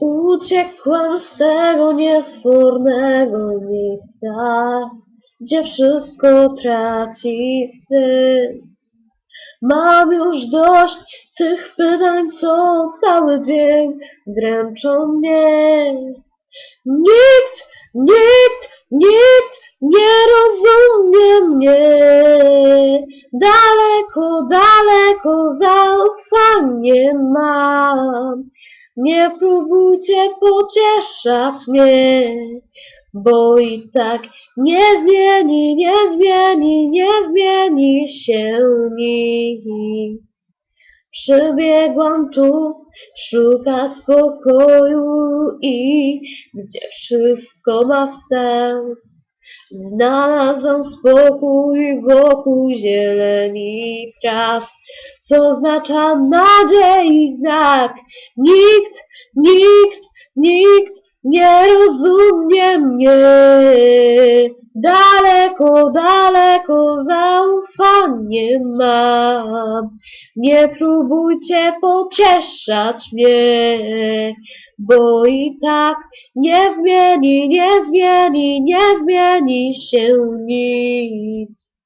Uciekłam z tego niesfornego miejsca, gdzie wszystko traci sens. Mam już dość tych pytań, co cały dzień dręczą mnie. Nikt, nikt, nikt nie rozumie mnie. Daleko, daleko zaufanie mam. Nie próbujcie pocieszać mnie, bo i tak nie zmieni, nie zmieni, nie zmieni się nic. Przybiegłam tu szukać spokoju i gdzie wszystko ma sens. Znalazłam spokój wokół zieleni traw, co oznacza nadziei znak. Nikt, nikt, nikt nie rozumie mnie. Daleko, daleko zaufanie mam. Nie próbujcie pocieszać mnie, bo i tak nie zmieni, nie zmieni, nie zmieni się nic.